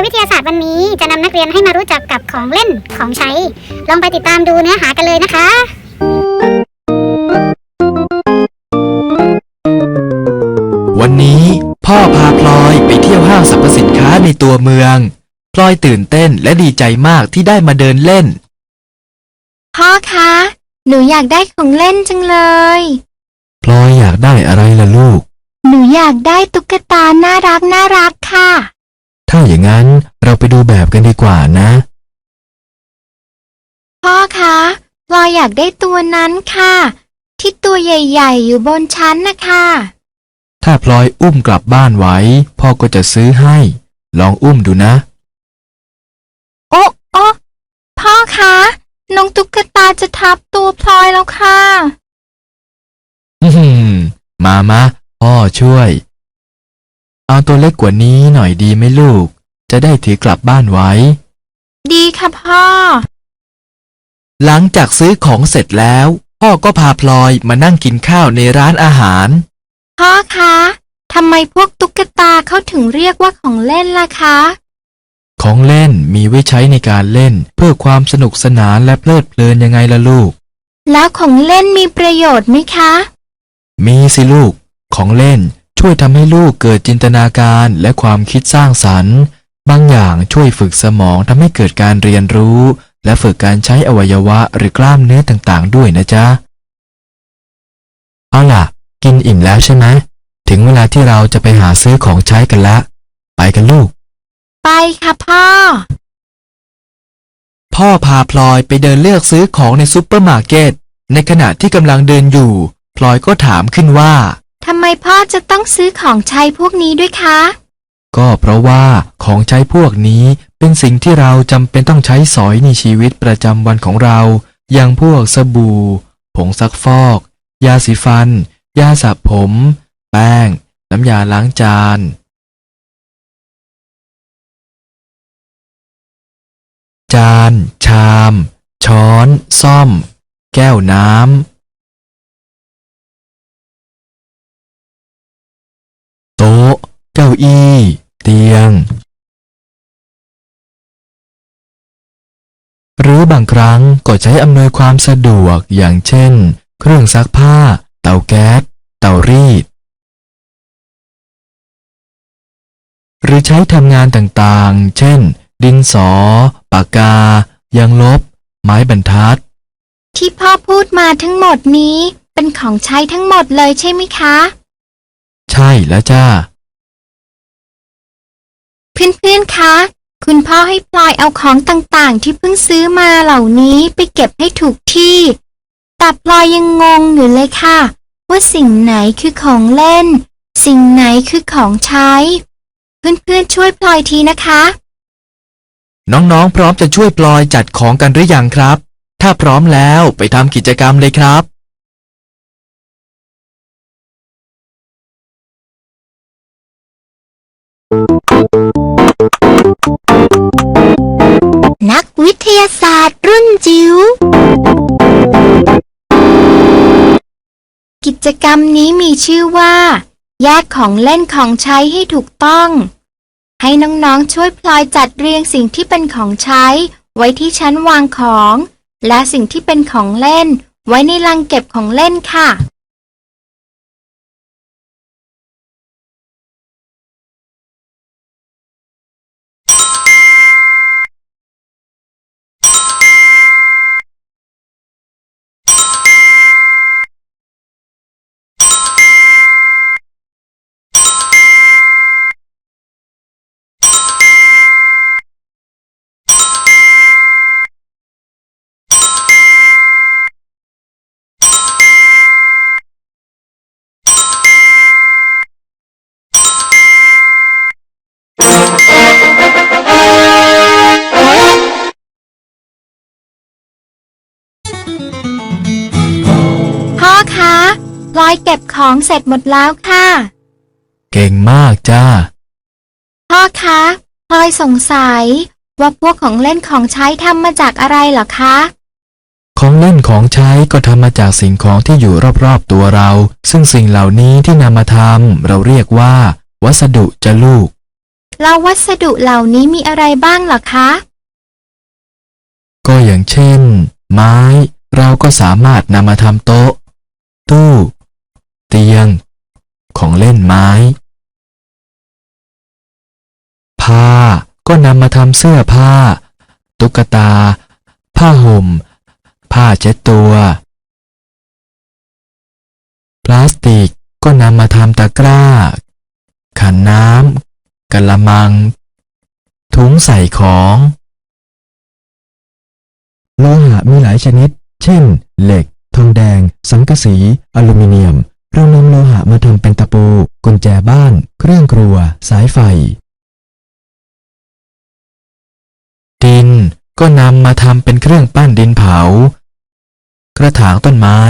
ายวิทยาศาสตร์วันนี้จะนำนักเรียนให้มารู้จักกับของเล่นของใช้ ลองไปติดตามดูเนื้อหากันเลยนะคะ วันนี้พ่อพาพลอยไปเที่ยวห้างสรรพสินค้าในตัวเมือง พลอยตื่นเต้นและดีใจมากที่ได้มาเดินเล่น พ่อคะ หนูอยากได้ของเล่นจังเลย พลอยอยากได้อะไรล่ะลูก หนูอยากได้ตุ๊กตาน่ารักน่ารักค่ะ ถ้าอย่างนั้นเราไปดูแบบกันดีกว่านะ พ่อคะพลอยอยากได้ตัวนั้นค่ะ ที่ตัวใหญ่ๆ อยู่บนชั้นนะคะถ้าพลอยอุ้มกลับบ้านไว้ พ่อก็จะซื้อให้ ลองอุ้มดูนะ โอ๊ะโอ๊ะพ่อคะน้องตุ๊กตาจะทับตัวพลอยแล้วค่ะ อือหือมามะพ่อช่วย เอาตัวเล็กกว่านี้หน่อยดีไหมลูก จะได้ถือกลับบ้านไว้ ดีค่ะพ่อ หลังจากซื้อของเสร็จแล้ว พ่อก็พาพลอยมานั่งกินข้าวในร้านอาหาร พ่อคะทำไมพวกตุ๊กตาเขาถึงเรียกว่าของเล่นล่ะคะ ของเล่นมีไว้ใช้ในการเล่นเพื่อความสนุกสนานและเพลิดเพลินยังไงล่ะลูก แล้วของเล่นมีประโยชน์ไหมคะ มีสิลูก ของเล่น ช่วยทำให้ลูกเกิดจินตนาการและความคิดสร้างสรรค์ บางอย่างช่วยฝึกสมองทำให้เกิดการเรียนรู้ และฝึกการใช้อวัยวะหรือกล้ามเนื้อต่างๆ ด้วยนะจ๊ะ เอาล่ะ กินอิ่มแล้วใช่ไหมถึงเวลาที่เราจะไปหาซื้อของใช้กันละ ไปกันลูก ไปค่ะพ่อ พ่อพาพลอยไปเดินเลือกซื้อของในซุปเปอร์มาร์เก็ต ในขณะที่กำลังเดินอยู่ พลอยก็ถามขึ้นว่า ทำไมพ่อจะต้องซื้อของใช้พวกนี้ด้วยคะ ก็เพราะว่าของใช้พวกนี้เป็นสิ่งที่เราจำเป็นต้องใช้สอยในชีวิตประจำวันของเรา อย่างพวกสบู่ ผงซักฟอก ยาสีฟัน ยาสระผม แป้ง น้ำยาล้างจาน จาน ชาม ช้อน ซ่อม แก้วน้ำ โต๊ะ เก้าอี้ เตียง หรือบางครั้งก็ใช้อำนวยความสะดวกอย่างเช่น เครื่องซักผ้า เตาแก๊ส เตารีด หรือใช้ทำงานต่างๆ เช่น ดินสอ ปากกา ยางลบ ไม้บรรทัด ที่พ่อพูดมาทั้งหมดนี้เป็นของใช้ทั้งหมดเลยใช่ไหมคะ ใช่แล้วจ้า เพื่อนๆ คะ คุณพ่อให้พลอยเอาของต่างๆ ที่เพิ่งซื้อมาเหล่านี้ไปเก็บให้ถูกที่ แต่พลอยยังงงอยู่เลยค่ะ ว่าสิ่งไหนคือของเล่น สิ่งไหนคือของใช้ เพื่อนๆ ช่วยพลอยทีนะคะ น้องๆ พร้อมจะช่วยปลอยจัดของกันหรือยังครับ ถ้าพร้อมแล้วไปทำกิจกรรมเลยครับ ยาศาสตร์รุ่นจิ๋ว กิจกรรมนี้มีชื่อว่า แยกของเล่นของใช้ให้ถูกต้อง ให้น้องๆช่วยพลอยจัดเรียงสิ่งที่เป็นของใช้ ไว้ที่ชั้นวางของ และสิ่งที่เป็นของเล่น ไว้ในลังเก็บของเล่นค่ะ ลอยเก็บของเสร็จหมดแล้วค่ะ เก่งมากจ้า พ่อคะพลอยสงสัย ว่าพวกของเล่นของใช้ทำมาจากอะไรเหรอคะ ของเล่นของใช้ก็ทำมาจากสิ่งของที่อยู่รอบๆตัวเรา ซึ่งสิ่งเหล่านี้ที่นำมาทำเราเรียกว่า วัสดุจะลูก แล้ววัสดุเหล่านี้มีอะไรบ้างเหรอคะ ก็อย่างเช่น ไม้ เราก็สามารถนำมาทำโต๊ะ ตู้ เตียง ของเล่นไม้ ผ้าก็นำมาทำเสื้อผ้า ตุ๊กตา ผ้าห่ม ผ้าเช็ดตัว พลาสติกก็นำมาทำตะกร้า ขันน้ำกะละมัง ถุงใส่ของโลหะมีหลายชนิด เช่น เหล็ก ทองแดง สังกะสี อลูมิเนียม เรานำโลหะมาทำเป็นตะปู กุญแจบ้าน เครื่องครัว สายไฟ ดินก็นำมาทำเป็นเครื่องปั้นดินเผา กระถางต้นไม้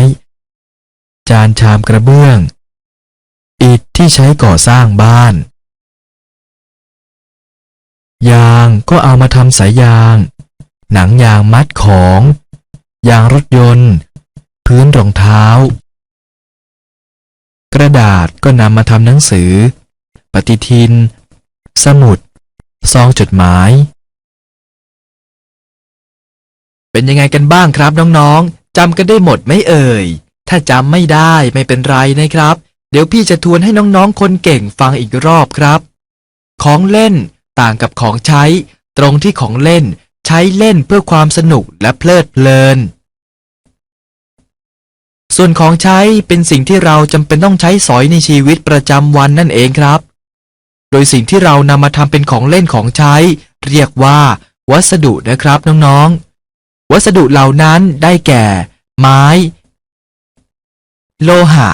จานชามกระเบื้อง อิฐที่ใช้ก่อสร้างบ้าน ยางก็เอามาทำสายยาง หนังยางมัดของ ยางรถยนต์ พื้นรองเท้า กระดาษก็นำมาทำหนังสือ ปฏิทิน สมุด ซองจดหมาย เป็นยังไงกันบ้างครับน้องๆจำกันได้หมดไหมเอ่ย ถ้าจำไม่ได้ไม่เป็นไรนะครับ เดี๋ยวพี่จะทวนให้น้องๆคนเก่งฟังอีกรอบครับ ของเล่นต่างกับของใช้ ตรงที่ของเล่นใช้เล่นเพื่อความสนุกและเพลิดเพลิน ส่วนของใช้เป็นสิ่งที่เราจำเป็นต้องใช้สอยในชีวิตประจำวันนั่นเองครับ โดยสิ่งที่เรานำมาทำเป็นของเล่นของใช้ เรียกว่า วัสดุนะครับน้องๆ วัสดุเหล่านั้นได้แก่ ไม้ โลหะ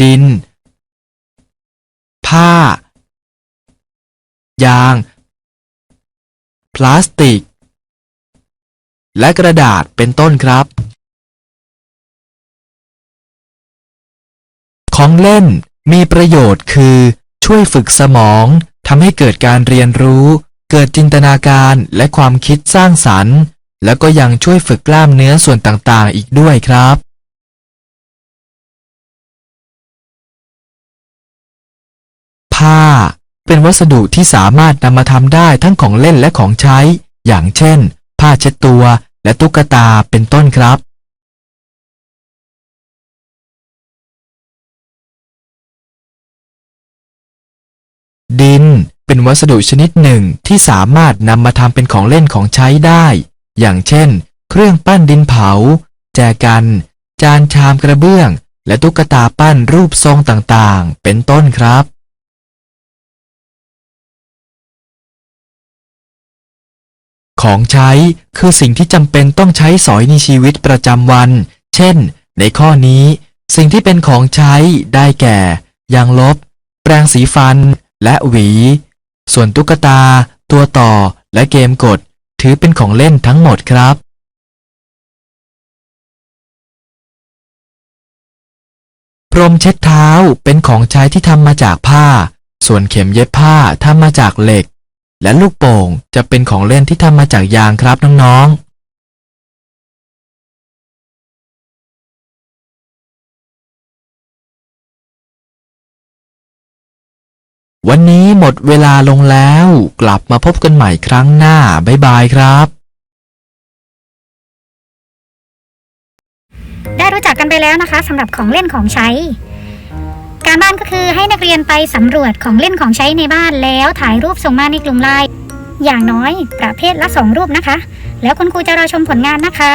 ดิน ผ้า ยาง พลาสติก และกระดาษเป็นต้นครับ ของเล่นมีประโยชน์คือ ช่วยฝึกสมองทำให้เกิดการเรียนรู้ เกิดจินตนาการและความคิดสร้างสรรค์ แล้วก็ยังช่วยฝึกกล้ามเนื้อส่วนต่างๆ อีกด้วยครับผ้าเป็นวัสดุที่สามารถนำมาทำได้ทั้งของเล่นและของใช้ อย่างเช่น ผ้าเช็ดตัวและตุ๊กตาเป็นต้นครับ ดินเป็นวัสดุชนิดหนึ่งที่สามารถนำมาทำเป็นของเล่นของใช้ได้ อย่างเช่น เครื่องปั้นดินเผา แจกัน จานชามกระเบื้อง และตุ๊กตาปั้นรูปทรงต่างๆ เป็นต้นครับ ของใช้คือสิ่งที่จำเป็นต้องใช้สอยในชีวิตประจำวัน เช่น ในข้อนี้ สิ่งที่เป็นของใช้ได้แก่ ยางลบ แปรงสีฟัน และหวี ส่วนตุ๊กตา ตัวต่อ และเกมกด ถือเป็นของเล่นทั้งหมดครับพรมเช็ดเท้าเป็นของใช้ที่ทำมาจากผ้า ส่วนเข็มเย็บผ้าทำมาจากเหล็ก และลูกโป่งจะเป็นของเล่นที่ทำมาจากยางครับน้องๆ วันนี้หมดเวลาลงแล้ว กลับมาพบกันใหม่ครั้งหน้า บ๊ายบายครับ ได้รู้จักกันไปแล้วนะคะสำหรับของเล่นของใช้ การบ้านก็คือให้นักเรียนไปสำรวจของเล่นของใช้ในบ้านแล้วถ่ายรูปส่งมาในกลุ่มไลน์อย่างน้อยประเภทละสองรูปนะคะ แล้วคุณครูจะรอชมผลงานนะคะ